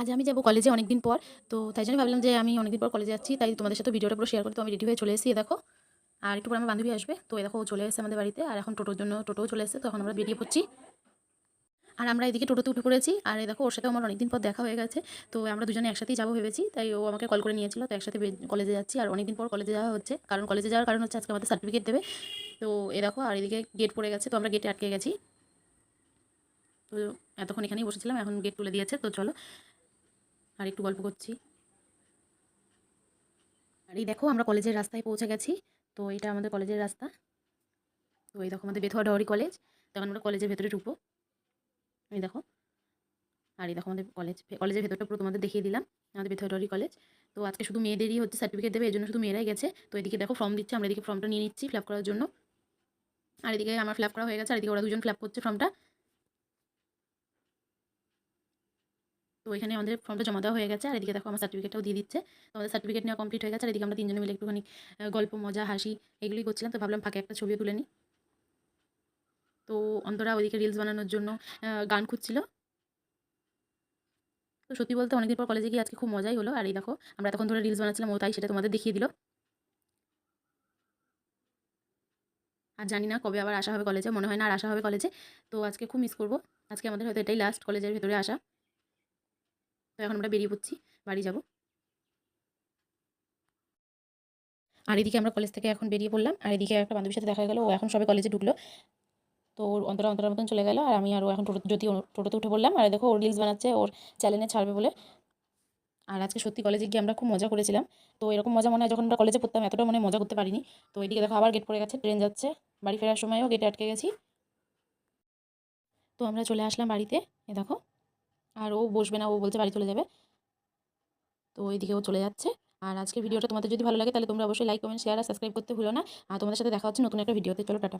আজ আমি যাব কলেজে অনেকদিন পর, তো তাই জন্য ভাবলাম যে আমি অনেকদিন পর কলেজে যাচ্ছি, তাই তোমাদের সাথে ভিডিওটা পুরো শেয়ার করতে আমি রেডি হয়ে চলে এসেছি দেখো। আর একটু পর আমার বান্ধবী আসবে, তো দেখো চলে এসেছে আমাদের বাড়িতে। আর এখন টোটোর জন্য, টোটোও চলে এসেছে, তখন আমরা বেরিয়ে পড়ছি। আর আমরা এদিকে টোটোতে উঠে পড়েছি, আর দেখো, ওর সাথে আমার অনেকদিন পর দেখা হয়ে গেছে। তো আমরা দুজনে একসাথেই যাব ভেবেছি, তাই ও আমাকে কল করে নিয়েছিল, তো একসাথে কলেজে যাচ্ছি। আর অনেকদিন পর কলেজে যাওয়া হচ্ছে, কারণ কলেজে যাওয়ার কারণ হচ্ছে আজকে আমাদের সার্টিফিকেট দেবে। তো এ দেখো, আর এদিকে গেট পড়ে গেছে, তো আমরা গেটে আটকে গেছি। তো এতক্ষণ এখানেই বসেছিলাম, এখন গেট তুলে দিয়েছে, তো চলো। আর একটু গল্প করছি। আর এই দেখো, আমরা কলেজের রাস্তায় পৌঁছে গেছি। তো এটা আমাদের কলেজের রাস্তা। তো এই দেখো, আমাদের বেথুয়া ডহরি কলেজ। তখন আমরা কলেজের ভেতরে ঢুকবো। এই দেখো। আর এই দেখো, আমাদের কলেজ, কলেজের ভেতরটা পুরো তোমাদের দেখিয়ে দিলাম, আমাদের ডহরি কলেজ। তো আজকে শুধু মেয়েদেরই হচ্ছে সার্টিফিকেট দেবে, এই জন্য শুধু মেয়েরাই গেছে। তো এদিকে দেখো ফর্ম দিচ্ছে, আমরা এদিকে ফর্মটা নিয়ে নিচ্ছি ফিল করার জন্য। আর এদিকে আমার ফিল করা হয়ে গেছে, আর এদিকে ওরা দুজন ফিল করছে ফর্মটা তো এখানে আমাদের ফর্মটা জমা দেওয়া হয়ে গেছে, আর এদিকে দেখো আমার সার্টিফিকেটটাও দিয়ে দিচ্ছে। তো আমাদের সার্টিফিকেট নেওয়া কমপ্লিট হয়ে গেছে, আর এদিকে আমরা তিনজনে মিলে একটুখানি গল্প, মজা, হাসি এগুলোই করছিলাম। তো ভাবলাম ফাঁকে একটা ছবিও তুলে নিই। তো অন্তরা ওইদিকে রিলস বানানোর জন্য গান খুঁজছিল। তো সত্যি বলতে অনেকদিন পর কলেজে গিয়ে আজকে খুব মজাই হলো। আর এই দেখো, আমরা তখন ধরে রিলস বানাচ্ছিলাম, ও তাই সেটা তোমাদের দেখিয়ে দিল। আর জানি না কবে আবার আসা হবে কলেজে মনে হয় না আর আসা হবে কলেজে তো আজকে খুব মিস করব। আজকে আমাদের হয়তো এটাই লাস্ট কলেজের ভেতরে আসা। তো এখন আমরা বেরিয়ে পড়ছি, বাড়ি যাব। আর এদিকে আমরা কলেজ থেকে এখন বেরিয়ে পড়লাম, আর এদিকে একটা বান্ধবীর সাথে দেখা গেল, ও এখন সবে কলেজে ঢুকলো। তো ওর অন্তরা অন্তরার মতন চলে গেল, আর আমি আর ও এখন টোটো যদি টোটোতে উঠে পড়লাম, আর দেখো ওর রিলস বানাচ্ছে, ওর চ্যানেলে ছাড়বে বলে। আর আজকে সত্যি কলেজে গিয়ে আমরা খুব মজা করেছিলাম। তো এরকম মজা মনে হয় যখন আমরা কলেজে পড়তাম এতটা মনে মজা করতে পারিনি। তো এদিকে দেখো আবার গেট পড়ে গেছে ট্রেন যাচ্ছে, বাড়ি ফেরার সময়ও গেটে আটকে গেছি। তো আমরা চলে আসলাম বাড়িতে, এ দেখো। আর ও বসবে না, ও বলছে বাড়ি চলে যাবে। তো ওইদিকে ও চলে যাচ্ছে। আর আজকের ভিডিওটা তোমাদের যদি ভালো লাগে, তাহলে তোমরা অবশ্যই লাইক কমেন্ট শেয়ার আর সাবস্ক্রাইব করতে ভুলো না। আর তোমাদের সাথে দেখা হচ্ছে নতুন একটা ভিডিওতে। চলো, টাটা।